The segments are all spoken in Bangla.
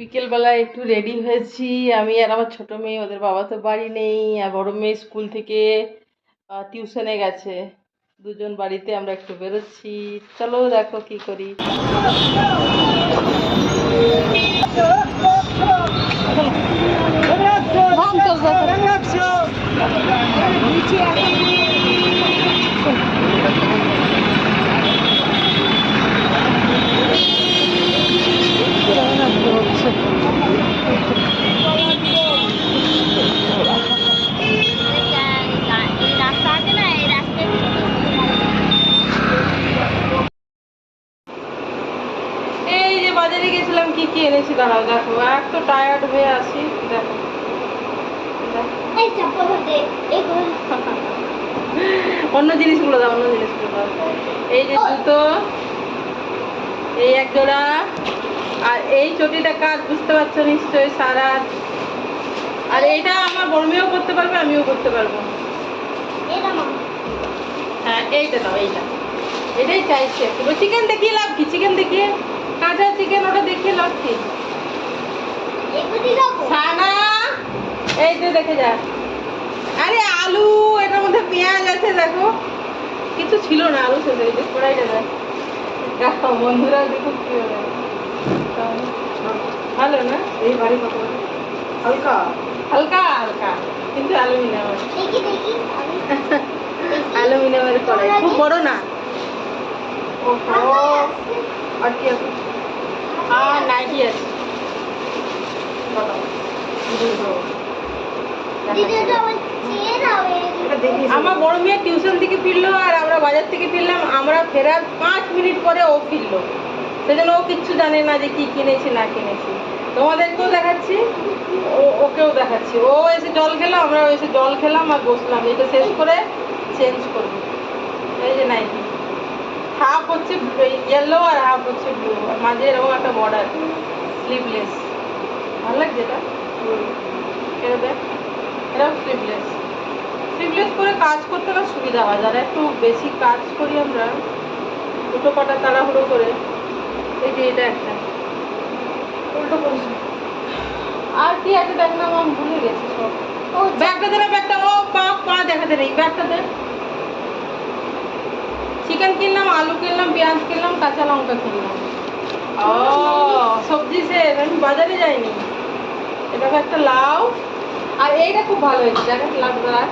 বিকেলবেলায় একটু রেডি হয়েছি। আমি আর আমার ছোট মেয়ে, ওদের বাবা তো বাড়ি নেই, আর বড় মেয়ে স্কুল থেকে টিউশনে গেছে। দুজন বাড়িতে আমরা একটু বেরোচ্ছি। চলো দেখো কি করি। এই রাস্তা আছে না এই রাস্তায় এই যে বাজারে গেছিলাম কি এনেছি দাঁড়াও দেখো এক তো টায়ার্ড হয়ে আসি দেখো। অন্য জিনিসগুলো দাও অন্য জিনিসগুলো দাও। এই যে জুতো এই এক জোড়া আর এই চটিটা কাজ বুঝতে পারছ নিশ্চয়ই সারা। আর এইটা আমার বড় মেয়েও করতে পারবে আমিও করতে পারব। হ্যাঁ এইটা দাও এইটা। এটাই চাইছে। পুরো চিকেন দেখিয়ে লাভ কি? চিকেন দেখিয়ে কাঁচা চিকেন ওটা কি সানা এই তো দেখে যা। আরে আলু এটার মধ্যে পেঁয়াজ আছে দেখো। কিছু ছিল না আলু কড়াইটা দেখ। দেখো বন্ধুরা দেখো কি ভালো না? এই বাড়ি কত হালকা। হালকা হালকা। কিন্তু দেখি দেখি। অ্যালুমিনিয়ামের কড়াই। খুব বড় না? ওহো। আর কি আছে আর নাইটি আছে কত? দুটো। দিদি তো আমার বড় মেয়ে টিউশন থেকে ফিরলো আর আমরা বাজার থেকে ফিরলাম। আমরা ফেরার পাঁচ মিনিট পরে ও ফিরলো। সেজন্য ও কিচ্ছু জানে না যে কি কিনেছি, না কিনেছি। তোমাদেরকেও দেখাচ্ছি, ও, ওকেও দেখাচ্ছি। ও এসে জল খেলো, আমরা এসে জল খেলাম আর বসলাম। এটা শেষ করে চেঞ্জ করব। এই যে নাইটি হাফ হচ্ছে ইয়েলো আর হাফ হচ্ছে ব্লু আর মাঝে এরকম একটা বর্ডার স্লিভলেস ভালো লাগছে এটা? দেখ এটাও স্লিভলেস স্লিভলেস করে কাজ করতে না সুবিধা হয় যারা একটু বেশি কাজ করি আমরা দুটো পাটা তাড়াহুড়ো করে এই যে এটা একটা। উল্টো করছি। আর কি আছে দেখ না আমি ভুলে গেছি সব। ও ব্যাগটা দে না ব্যাগটা। ও পা পা দেখাতে নেই ব্যাগটা দে। চিকেন কিনলাম আলু কিনলাম পেঁয়াজ কিনলাম কাঁচা লঙ্কা কিনলাম। ও সবজি সে আমি বাজারে যাইনি। এটা একটা লাউ। আর এইটা খুব ভালো হয়েছে দেখ একটা লাউ রাখ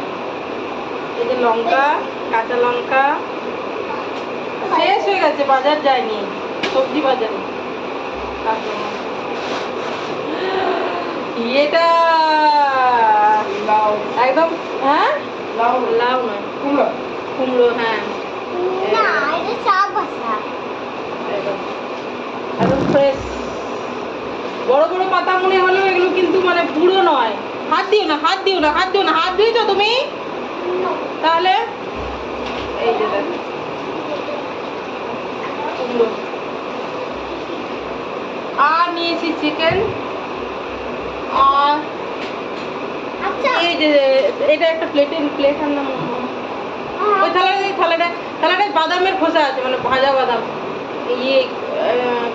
এই যে লঙ্কা কাঁচা লঙ্কা। শেষ হয়ে গেছে বাজার যায়নি সবজি বাজারে। এটা একদম হ্যাঁ? লাউ। লাউ নয় কুমড়ো। কুমড়ো হ্যাঁ। একদম। ফ্রেশ বড় বড় পাতা মনে হলেও এগুলো কিন্তু মানে পুরো নয়। হাত দিও না হাত দিও না হাত দিও না হাত দিয়েছ তুমি। তাহলে আর নিয়েছি চিকেন আর আচ্ছা। এই যে এটা একটা প্লেটের প্লেট আনলাম। ওই থালাটা থালাটা থালাটায় বাদামের খোসা আছে মানে ভাজা বাদাম। ইয়ে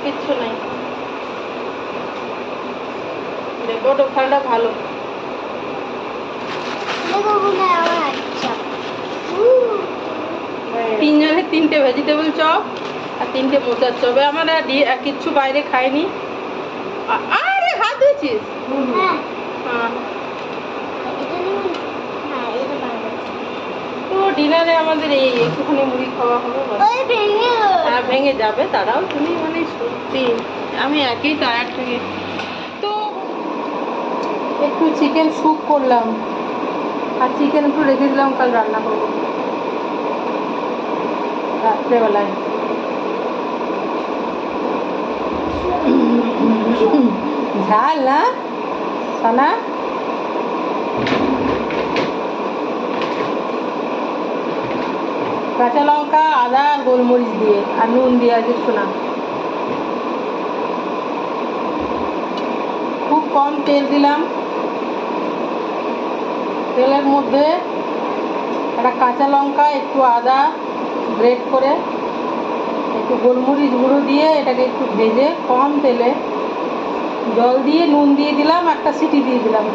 কিচ্ছু নাই। দেখো ওটা থালাটা ভালো দেখো মনে হয় আমার আচ্ছা তিনজনের তিনটে ভেজিটেবল চপ আর তিনটে মোচার চপ আমার কিচ্ছু বাইরে খাইনি। আরে হাত তো ডিনারে আমাদের এই একটুখানি মুড়ি খাওয়া হবে হ্যাঁ ভেঙে যাবে তারাও তুমি মানে সত্যি আমি একই থেকে তো একটু চিকেন স্যুপ করলাম। আর চিকেন একটু রেখে দিলাম, কাল রান্না করব। রাত্রেবেলায়। ঝাল, না? সানা? কাঁচা লঙ্কা, আদা গোলমরিচ দিয়ে, আর নুন দিয়ে আর কিছু না খুব কম তেল দিলাম। তেলের মধ্যে একটা কাঁচা লঙ্কা, একটু আদা গ্রেট করে, একটু গোলমরিচ গুঁড়ো দিয়ে এটাকে একটু ভেজে কম তেলে জল দিয়ে নুন দিয়ে দিলাম, একটা সিটি দিয়ে দিলাম।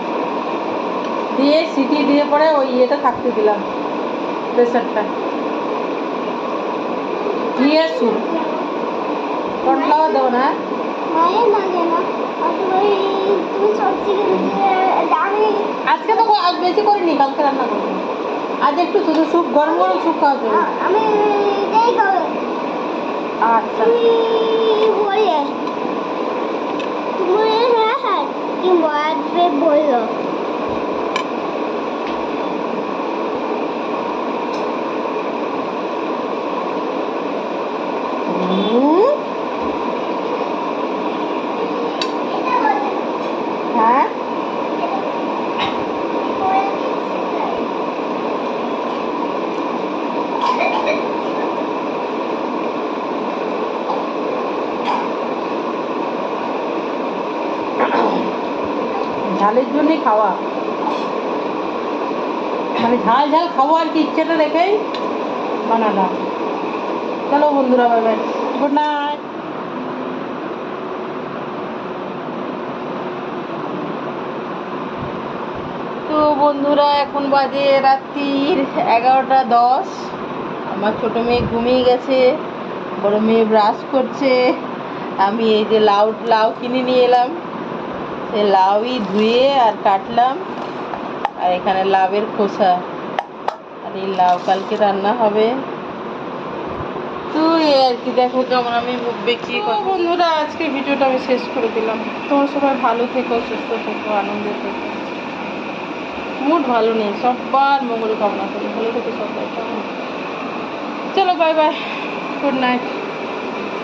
দিয়ে সিটি দিয়ে পরে ওই ইয়েটা থাকতে দিলাম, প্রেসারটা। দিয়ে স্যুপ কর্নফ্লাওয়ার দেবো না। হ্যাঁ? আজকে তো আজ বেশি করিনি কালকে রান্না করব আজ একটু শুধু স্যুপ গরম গরম স্যুপ খাওয়া যাবে আচ্ছা হ্যাঁ হ্যাঁ বলল হুম, হ্যাঁ ঝালের জন্যই খাওয়া। মানে ঝাল ঝাল আর কি ইচ্ছেটা রেখেই বানালাম। চলো বন্ধুরা বাই গুড নাইট তো বন্ধুরা, এখন বাজে রাত্রির এগারোটা দশ। আমার ছোটো মেয়ে ঘুমিয়ে গেছে, বড় মেয়ে ব্রাশ করছে। আমি এই যে লাউ লাউ কিনে নিয়ে এলাম। লাউই ধুয়ে আর কাটলাম। আর এখানে লাউয়ের খোসা। আর এই লাউ কালকে রান্না হবে। তো আর কি, দেখো কেমন আমি মুখ বেঁকিয়ে বন্ধুরা আজকে ভিডিওটা আমি শেষ করে দিলাম। তোমরা সবাই ভালো থেকো, সুস্থ থেকো, আনন্দে থেকো। মুড ভালো নেই সবার মঙ্গল কামনা করি। ভালো থেকো সবাই চলো বাই বাই গুড নাইট